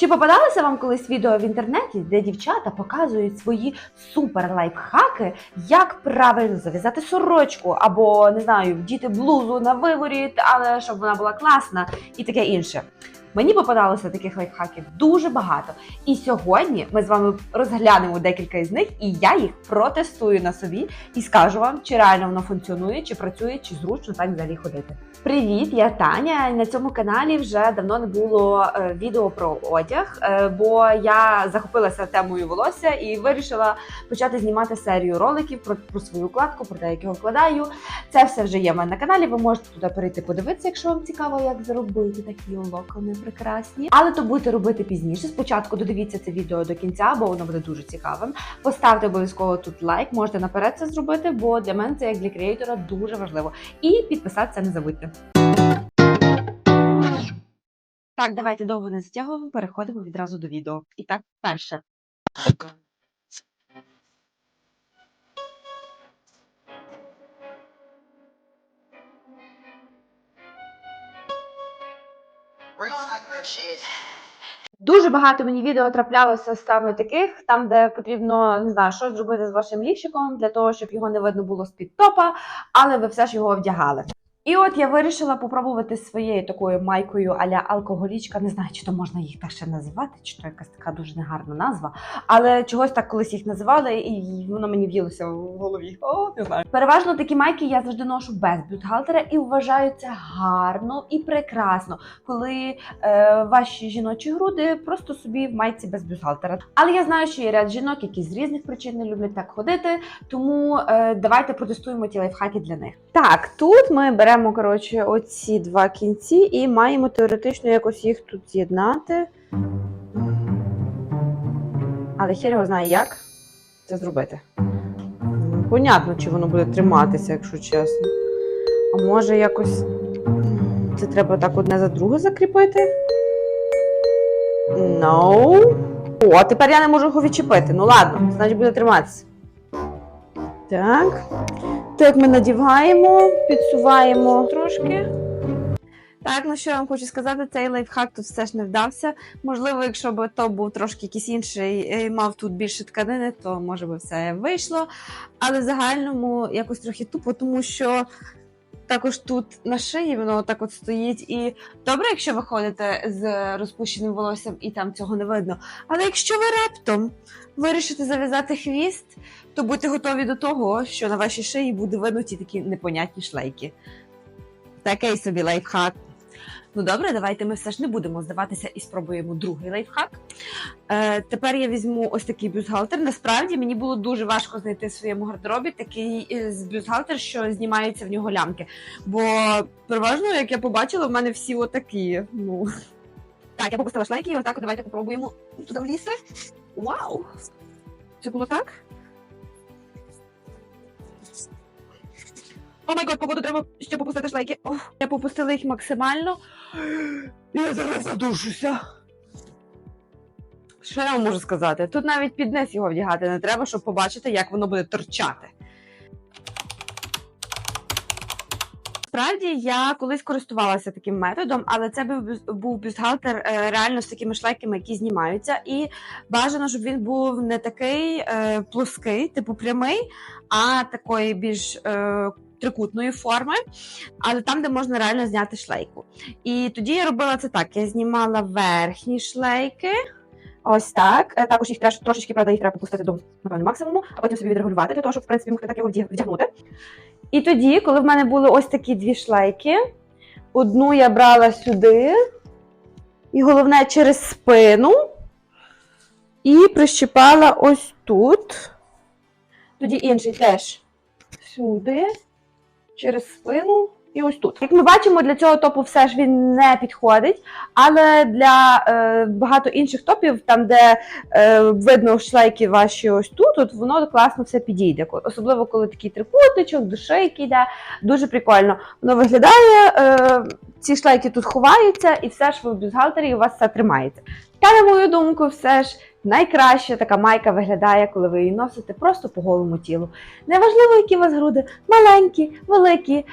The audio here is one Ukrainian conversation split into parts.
Чи попадалося вам колись відео в інтернеті, де дівчата показують свої супер лайфхаки, як правильно зав'язати сорочку, або не знаю, вдіти блузу на виворіт, але щоб вона була класна і таке інше. Мені попадалося таких лайфхаків дуже багато. І сьогодні ми з вами розглянемо декілька із них, і я їх протестую на собі і скажу вам, чи реально воно функціонує, чи працює, чи зручно так взагалі ходити. Привіт, я Таня. На цьому каналі вже давно не було е, відео про одяг, е, бо я захопилася темою волосся і вирішила почати знімати серію роликів про, про свою укладку, про те, як його вкладаю. Це все вже є в мене на каналі. Ви можете туди перейти подивитися, якщо вам цікаво, як зробити такі локони прекрасні. Але то будете робити пізніше. Спочатку додивіться це відео до кінця, бо воно буде дуже цікавим. Поставте обов'язково тут лайк, можете наперед це зробити, бо для мене це як для креатора дуже важливо. І підписатися не забудьте. Так, давайте довго не затягуємо, переходимо відразу до відео. І так, перше. Дуже багато мені відео траплялося саме таких, там, де потрібно не знаю, щось зробити з вашим ліщиком для того, щоб його не видно було з-під топа, але ви все ж його вдягали. І от я вирішила попробувати своєю такою майкою аля алкоголічка. Не знаю, чи то можна їх так ще називати, чи то якась така дуже негарна назва. Але чогось так колись їх називали, і воно мені в'їлося в голові. О, не знаю. Переважно такі майки я завжди ношу без бюстгальтера і вважаю це гарно і прекрасно, коли е, ваші жіночі груди просто собі в майці без бюстгальтера. Але я знаю, що є ряд жінок, які з різних причин не люблять так ходити. Тому е, давайте протестуємо ті лайфхаки для них. Так, тут ми беремо коротше оці два кінці і маємо теоретично якось їх тут з'єднати. Але хер його знає, як це зробити. Понятно, чи воно буде триматися, якщо чесно. А може якось це треба так одне за друге закріпити? No. О, а тепер я не можу його відчепити. Ну ладно, значить буде триматися. Так. Так, ми надіваємо, підсуваємо трошки. Так, ну що я вам хочу сказати, цей лайфхак тут все ж не вдався. Можливо, якщо б то був трошки якийсь інший і мав тут більше тканини, то може би все вийшло. Але в загальному якось трохи тупо, тому що також тут на шиї воно так от стоїть. І добре, якщо ви ходите з розпущеним волоссям і там цього не видно. Але якщо ви раптом вирішите зав'язати хвіст, то будьте готові до того, що на вашій шиї буде видно ті такі непонятні шлейки. Такий собі лайфхак. Ну добре, давайте ми все ж не будемо здаватися і спробуємо другий лайфхак. Е, тепер я візьму ось такий бюстгальтер. Насправді мені було дуже важко знайти в своєму гардеробі такий е, з бюстгальтер, що знімаються в нього лямки. Бо переважно, як я побачила, в мене всі отакі. Ну. Так, я попустила шлейки, і отак давайте попробуємо туди влізти. Вау! Це було так? О май гот, погоду треба ще попустити шлейки. Я попустила їх максимально. Я зараз задушуся. Що я вам можу сказати? Тут навіть під низ його вдягати не треба, щоб побачити, як воно буде торчати. Справді я колись користувалася таким методом, але це був був бюстгальтер е, реально з такими шлейками, які знімаються, і бажано, щоб він був не такий е, плоский, типу прямий, а такої більш е, трикутної форми, але там, де можна реально зняти шлейку. І тоді я робила це так: я знімала верхні шлейки. Ось так. Е, Також їх теж трошечки, правда, їх треба попустити до напевно, максимуму, а потім собі відрегулювати для того, щоб в принципі могти так його вдягнути. І тоді, коли в мене були ось такі дві шлейки, одну я брала сюди, і головне через спину, і прищипала ось тут. Тоді інший теж сюди, через спину і ось тут. Як ми бачимо, для цього топу все ж він не підходить, але для е, багато інших топів, там, де е, видно шлейки ваші ось тут, от воно класно все підійде. Особливо, коли такий трикутничок, до шийки йде. Дуже прикольно. Воно виглядає, е, ці шлейки тут ховаються, і все ж ви в бюстгальтері і у вас все тримається. Та, на мою думку, все ж Найкраще така майка виглядає, коли ви її носите просто по голому тілу. Неважливо, які у вас груди, маленькі, великі. Е,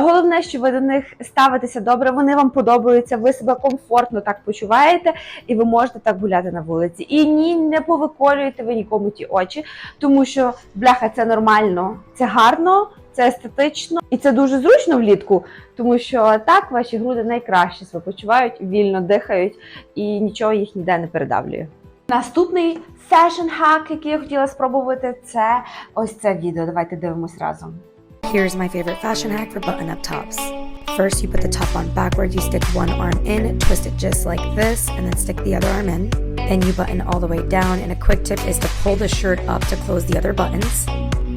головне, що ви до них ставитеся добре, вони вам подобаються, ви себе комфортно так почуваєте, і ви можете так гуляти на вулиці. І ні, не повиколюєте ви нікому ті очі, тому що бляха це нормально, це гарно, це естетично і це дуже зручно влітку, тому що так ваші груди найкраще себе почувають, вільно дихають і нічого їх ніде не передавлює. Наступний fashion hack, який я хотіла спробувати, це ось це відео. Давайте дивимось разом. Here's my favorite fashion hack for button up tops. First, you put the top on backward, you stick one arm in, twist it just like this, and then stick the other arm in. Then you button all the way down, and a quick tip is to pull the shirt up to close the other buttons.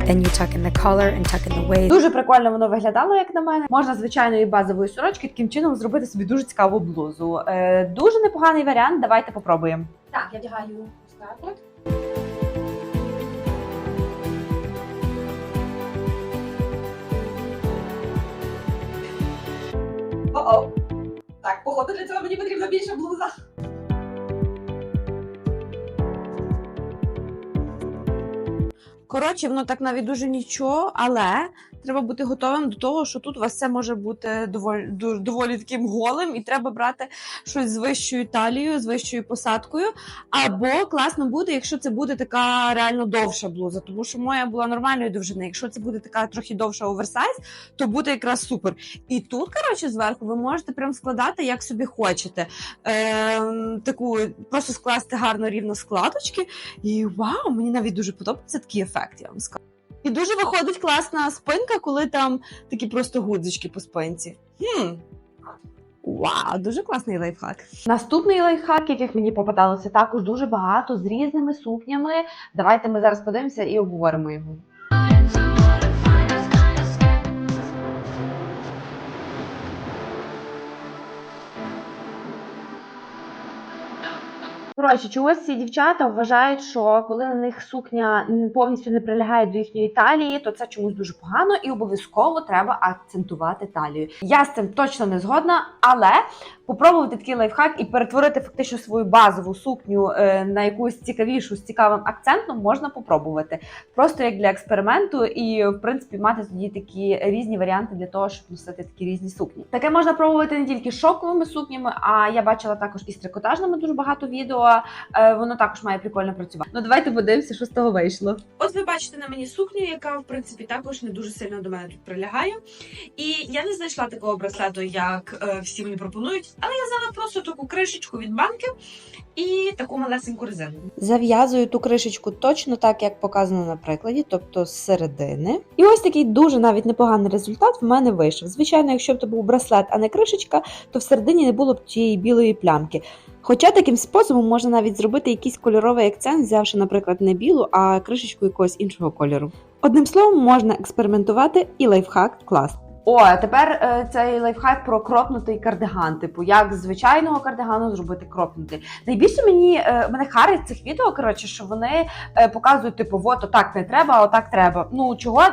Then you tuck in the collar and tuck in the waist. Дуже прикольно воно виглядало, як на мене. Можна звичайної базової сорочки таким чином зробити собі дуже цікаву блузу. Е, дуже непоганий варіант. Давайте попробуємо. Так, я вдягаю ось. О-о. Так, походу для цього мені потрібна більша блуза. Коротше, воно так навіть дуже нічого, але треба бути готовим до того, що тут у вас все може бути доволі, доволі таким голим, і треба брати щось з вищою талією, з вищою посадкою. Або класно буде, якщо це буде така реально довша блуза, тому що моя була нормальної довжини. Якщо це буде така трохи довша оверсайз, то буде якраз супер. І тут, коротше, зверху ви можете прям складати як собі хочете. Е, таку просто скласти гарно рівно складочки. І вау, мені навіть дуже подобається такий ефект, я вам скажу. І дуже виходить класна спинка, коли там такі просто гудзички по спинці. Хм. Вау, дуже класний лайфхак. Наступний лайфхак, яких мені попадалося також дуже багато з різними сукнями. Давайте ми зараз подивимося і обговоримо його. Коротше, чогось ці дівчата вважають, що коли на них сукня повністю не прилягає до їхньої талії, то це чомусь дуже погано і обов'язково треба акцентувати талію. Я з цим точно не згодна, але попробувати такий лайфхак і перетворити фактично свою базову сукню е, на якусь цікавішу з цікавим акцентом можна попробувати. Просто як для експерименту, і в принципі мати тоді такі різні варіанти для того, щоб носити такі різні сукні. Таке можна пробувати не тільки з шовковими сукнями, а я бачила також і з трикотажними дуже багато відео. Е, Воно також має прикольно працювати. Ну давайте подивимося, що з того вийшло. От ви бачите на мені сукню, яка в принципі також не дуже сильно до мене тут прилягає. І я не знайшла такого браслету, як е, всі мені пропонують, але я взяла просто таку кришечку від банки і таку малесеньку резину. Зав'язую ту кришечку точно так, як показано на прикладі, тобто з середини. І ось такий дуже навіть непоганий результат в мене вийшов. Звичайно, якщо б це був браслет, а не кришечка, то всередині не було б тієї білої плямки. Хоча таким способом можна навіть зробити якийсь кольоровий акцент, взявши, наприклад, не білу, а кришечку якогось іншого кольору. Одним словом, можна експериментувати і лайфхак клас. О, а тепер е, цей лайфхак про кропнутий кардиган. Типу, як з звичайного кардигану зробити кропнутий. Найбільше мені е, мене харить цих відео, коротше, що вони е, показують, типу, от отак не треба, отак треба. Ну чого?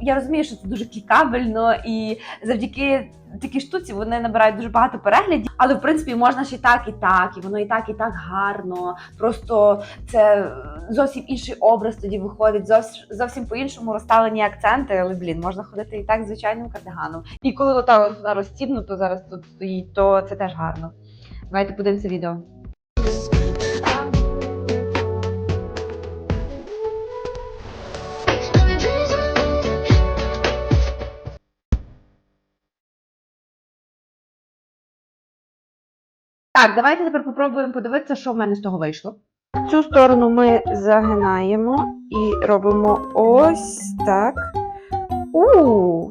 Я розумію, що це дуже клікабельно, і завдяки такій штуці вони набирають дуже багато переглядів, але в принципі можна ж і так, і так, і воно і так, і так гарно. Просто це зовсім інший образ тоді виходить, зовсім зовсім по-іншому розставлені акценти. Але блін, можна ходити і так звичайним кардиганом. І коли ота от розстібнуто зараз тут стоїть, то це теж гарно. Давайте подивимося відео. Так, давайте тепер попробуємо подивитися, що в мене з того вийшло. Цю сторону ми загинаємо і робимо ось так. У,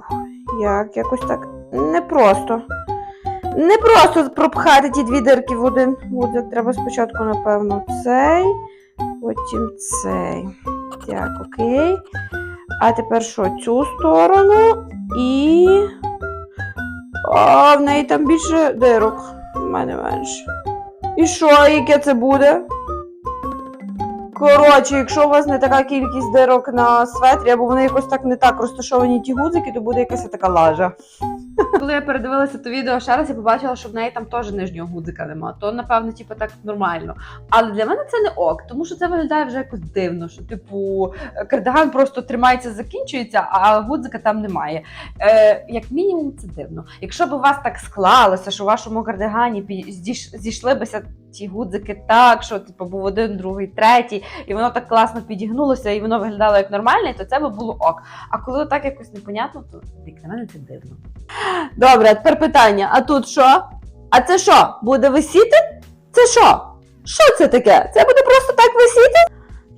як якось так непросто. Не просто пропхати ті дві дирки в один вузик. Треба спочатку, напевно, цей, потім цей. Так, окей. А тепер що? Цю сторону і. А, в неї там більше дирок. Мене менше. І що, яке це буде? Коротше, якщо у вас не така кількість дирок на светрі, або вони якось так не так розташовані ті гудзики, то буде якась така лажа. Коли я передивилася то відео ще раз, я побачила, що в неї там теж нижнього гудзика нема. То, напевно, типу, так нормально. Але для мене це не ок, тому що це виглядає вже якось дивно, що, типу, кардиган просто тримається, закінчується, а гудзика там немає. Е, як мінімум, це дивно. Якщо б у вас так склалося, що в вашому кардигані зійшли бися ті гудзики так, що типу, був один, другий, третій, і воно так класно підігнулося, і воно виглядало як нормальне, то це би було ок. А коли так якось непонятно, то як на мене це дивно. Добре, тепер питання: а тут що? А це що? Буде висіти? Це що? Що це таке? Це буде просто так висіти?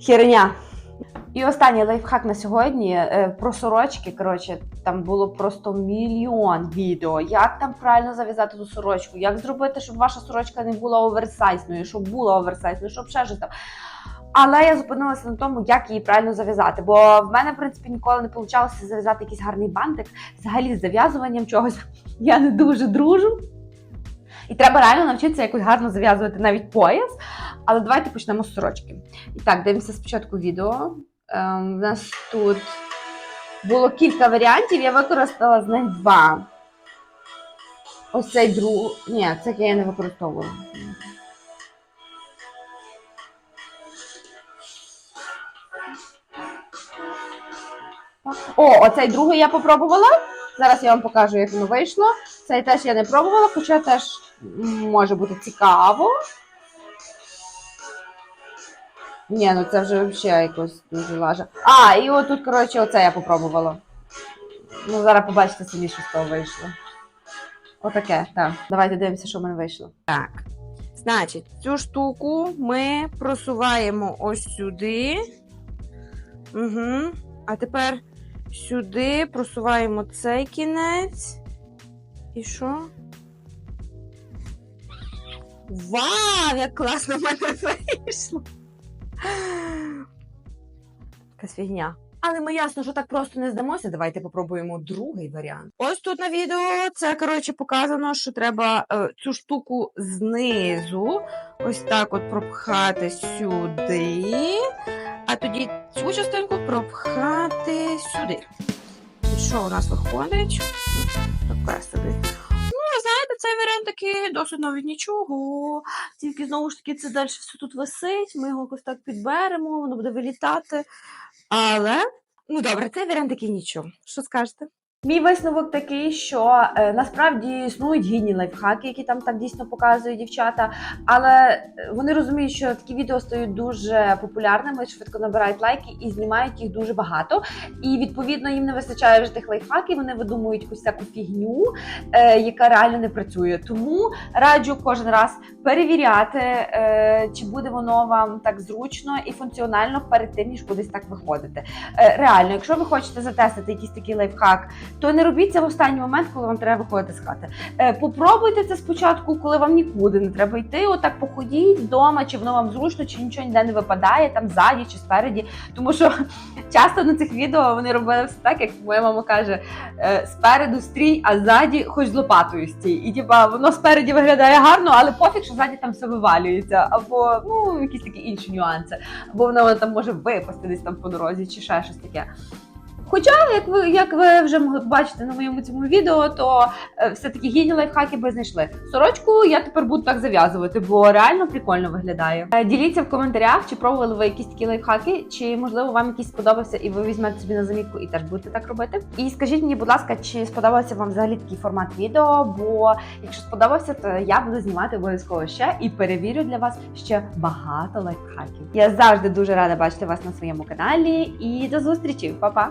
Херня. І останній лайфхак на сьогодні е, про сорочки. Коротше, там було просто мільйон відео. Як там правильно зав'язати ту сорочку, як зробити, щоб ваша сорочка не була оверсайзною, щоб була оверсайзною, щоб ще щось там. Але я зупинилася на тому, як її правильно зав'язати. Бо в мене, в принципі, ніколи не вийшло зав'язати якийсь гарний бантик. Взагалі з зав'язуванням чогось я не дуже дружу. І треба реально навчитися якось гарно зав'язувати навіть пояс. Але давайте почнемо з сорочки. І так, дивимося спочатку відео. Ем, у нас тут було кілька варіантів, я використала з них два. Ось цей друг. Ні, це я не використовувала. О, оцей другий я попробувала. Зараз я вам покажу, як воно вийшло. Цей теж я не пробувала, хоча теж може бути цікаво. Ні, ну це вже взагалі якось дуже лажа. А, і отут, коротше, оце я попробувала. Ну, зараз побачите самі, що з того вийшло. Отаке, так. Давайте дивимося, що в мене вийшло. Так. Значить, цю штуку ми просуваємо ось сюди. Угу. А тепер сюди просуваємо цей кінець. І що? Вау, як класно в мене вийшло! Якась фігня. Але ми ясно, що так просто не здамося. Давайте попробуємо другий варіант. Ось тут на відео це коротше показано, що треба е, цю штуку знизу ось так от пропхати сюди, а тоді цю частинку пропхати сюди. І що у нас виходить? Таке собі. Цей варіант такий досить навіть нічого. Тільки знову ж таки це далі все тут висить, ми його якось так підберемо, воно буде вилітати. Але, ну добре, цей варіант такий нічого. Що скажете? Мій висновок такий, що е, насправді існують гідні лайфхаки, які там так дійсно показують дівчата, але е, вони розуміють, що такі відео стають дуже популярними, швидко набирають лайки і знімають їх дуже багато. І відповідно їм не вистачає вже тих лайфхаків. Вони видумують якусь всяку фігню, е, яка реально не працює. Тому раджу кожен раз перевіряти, е, чи буде воно вам так зручно і функціонально перед тим, ніж кудись так виходити. Е, реально, якщо ви хочете затестити якийсь такий лайфхак, то не робіть це в останній момент, коли вам треба виходити з хати. Е, попробуйте це спочатку, коли вам нікуди не треба йти. Отак походіть вдома, чи воно вам зручно, чи нічого ніде не випадає, там ззаді чи спереді. Тому що часто на цих відео вони робили все так, як моя мама каже: е, спереду стрій, а ззаді хоч з лопатою стій. І типа воно спереді виглядає гарно, але пофіг, що ззаді там все вивалюється, або ну якісь такі інші нюанси, або воно там може випасти десь там по дорозі, чи ще щось таке. Хоча, як ви як ви вже побачити на моєму цьому відео, то е, все-таки гідні лайфхаки ви знайшли. Сорочку я тепер буду так зав'язувати, бо реально прикольно виглядає. Е, Діліться в коментарях, чи пробували ви якісь такі лайфхаки, чи можливо вам якийсь сподобався, і ви візьмете собі на замітку і теж будете так робити. І скажіть мені, будь ласка, чи сподобався вам взагалі такий формат відео? Бо якщо сподобався, то я буду знімати обов'язково ще і перевірю для вас ще багато лайфхаків. Я завжди дуже рада бачити вас на своєму каналі. І до зустрічі, Па-па!